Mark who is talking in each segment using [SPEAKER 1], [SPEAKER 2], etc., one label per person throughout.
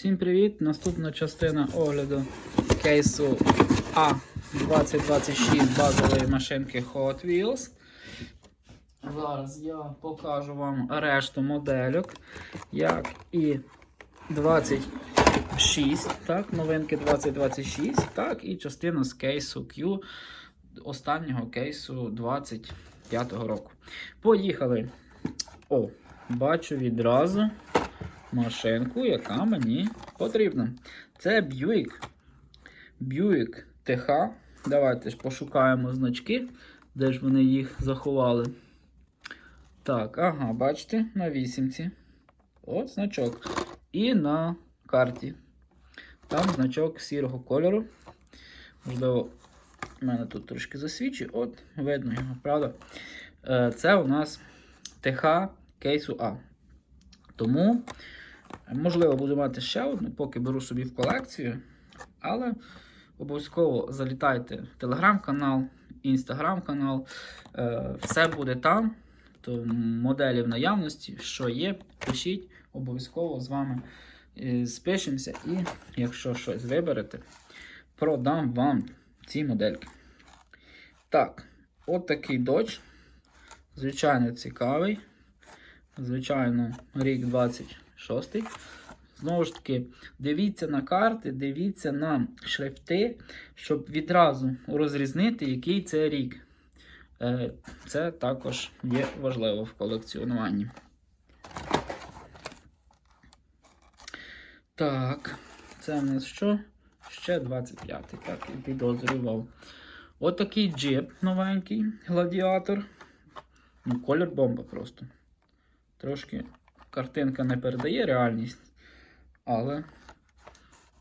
[SPEAKER 1] Всім привіт! Наступна частина огляду кейсу А2026 базової машинки Hot Wheels. Зараз я покажу вам решту модельок, як і 26, так, новинки 2026, так, і частину з кейсу Q останнього кейсу 25 року. Поїхали! О, бачу відразу машинку, яка мені потрібна. Це Buick. Buick TH. Давайте ж пошукаємо значки, де ж вони їх заховали. Так, ага, бачите, на вісімці. От значок. І на карті. Там значок сірого кольору. Можливо, в мене тут трошки засвічує. От, видно його, правда? Е, Це у нас ТХ кейсу А. Тому, можливо, буду мати ще одну, поки беру собі в колекцію. Але обов'язково залітайте в телеграм-канал, інстаграм-канал. Е, Все буде там. То моделі в наявності, що є, пишіть, обов'язково з вами е, спишемося. І якщо щось виберете, продам вам ці модельки. Так, от такий додж. Звичайно, цікавий. Звичайно, рік 26. Знову ж таки, дивіться на карти, дивіться на шрифти, щоб відразу розрізнити, який це рік. Е, Це також є важливо в колекціонуванні. Так, це в нас що? Ще 25-й, так, і підозрював. Отакий джип новенький, гладіатор. Ну, колір бомба просто. Трошки картинка не передає реальність, але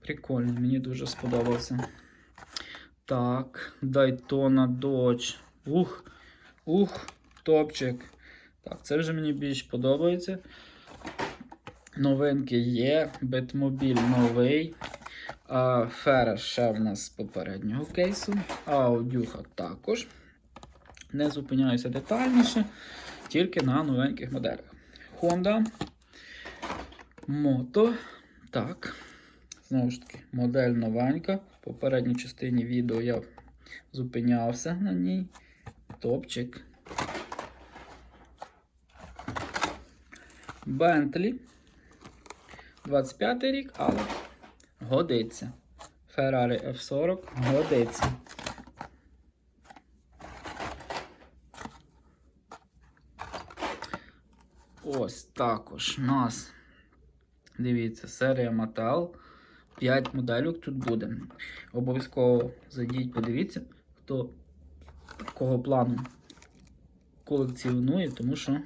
[SPEAKER 1] прикольно, мені дуже сподобався. Так, Daytona Dodge. Ух, ух, топчик. Так, це вже мені більш подобається. Новинки є, Бетмобіль новий. А, ще в нас з попереднього кейсу. Аудюха також. Не зупиняюся детальніше, тільки на новеньких моделях. Honda. Мото. Так. Знову ж таки, модель новенька. В попередній частині відео я зупинявся на ній. Топчик. Bentley. 25 рік, але годиться. Ferrari F40 годиться. Ось також у нас, дивіться, серія Mattel. 5 моделюк тут буде. Обов'язково зайдіть, подивіться, хто такого плану колекціонує, тому що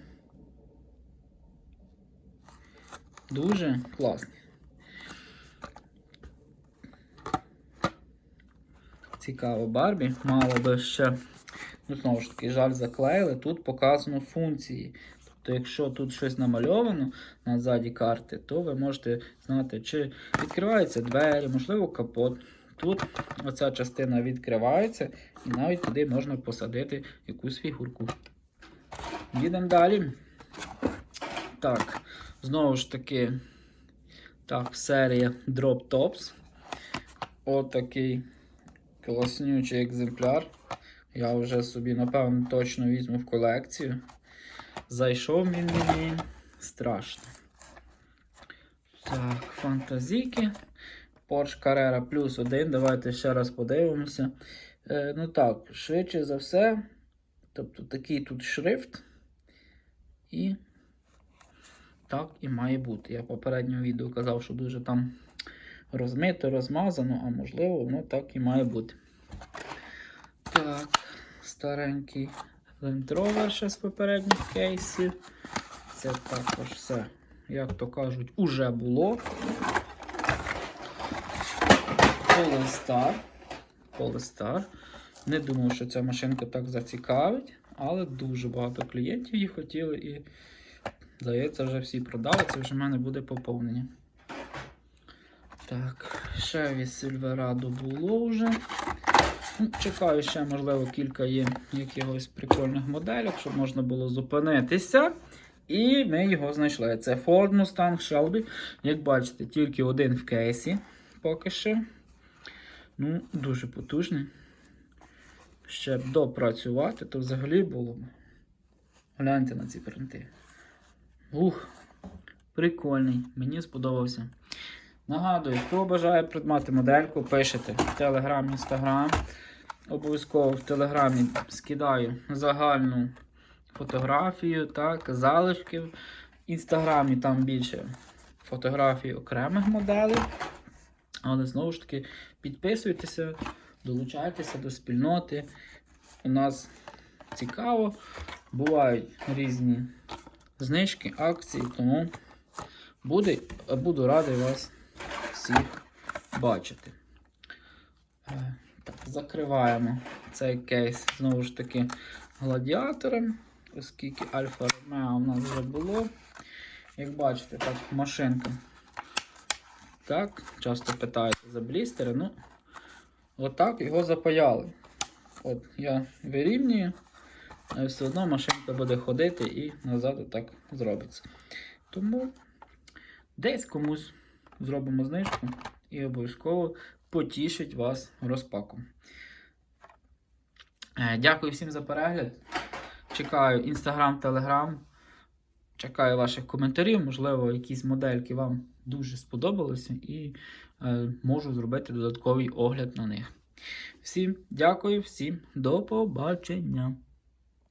[SPEAKER 1] дуже класний. Цікаво Барбі. Мало би ще, ну, знову ж таки, жаль, заклеїли. Тут показано функції. Тобто, якщо тут щось намальовано на ззаді карти, то ви можете знати, чи відкриваються двері, можливо, капот. Тут оця частина відкривається, і навіть туди можна посадити якусь фігурку. Їдемо далі. Так, знову ж таки, так, серія Drop Tops. Отакий класнючий екземпляр. Я вже собі, напевно, точно візьму в колекцію. Зайшов він мені страшно. Так, фантазійки. Porsche Carrera плюс 1. Давайте ще раз подивимося. Е, ну так, швидше за все. Тобто такий тут шрифт. І так і має бути. Я в попередньому відео казав, що дуже там розмито, розмазано, а можливо, воно так і має бути. Так, старенький Land Rover ще з попередніх кейсів. Це також все, як то кажуть, уже було. Polestar. Polestar. Не думав, що ця машинка так зацікавить, але дуже багато клієнтів її хотіли і, здається, вже всі продали. Це вже в мене буде поповнення. Так, від Silverado було вже. Ну, Чекаю ще, можливо, кілька є якихось прикольних моделек, щоб можна було зупинитися І ми його знайшли. Це Ford Mustang Shelby. Як бачите, тільки один в кейсі поки що. Ну, дуже потужний. Ще б допрацювати, то взагалі було б. Гляньте на ці принти. Ух, прикольний, мені сподобався. Нагадую, хто бажає придбати модельку, пишете в Telegram, Instagram. Обов'язково в Телеграмі скидаю загальну фотографію, так, залишків. В Інстаграмі там більше фотографій окремих моделей. Але знову ж таки, підписуйтеся, долучайтеся до спільноти. У нас цікаво. Бувають різні знижки, акції, тому буде, буду радий вас всіх бачити. Е, Так, закриваємо цей кейс знову ж таки гладіатором, оскільки Альфа Ромео у нас вже було. Як бачите, так, машинка. Так, часто питаєте за блістери. Ну, отак його запаяли. От я вирівнюю, а все одно машинка буде ходити і назад так зробиться. Тому десь комусь зробимо знижку і обов'язково потішить вас розпаком. Е, Дякую всім за перегляд. Чекаю інстаграм, телеграм. Чекаю ваших коментарів. Можливо, якісь модельки вам дуже сподобалися, і е, можу зробити додатковий огляд на них. Всім дякую, всім до побачення!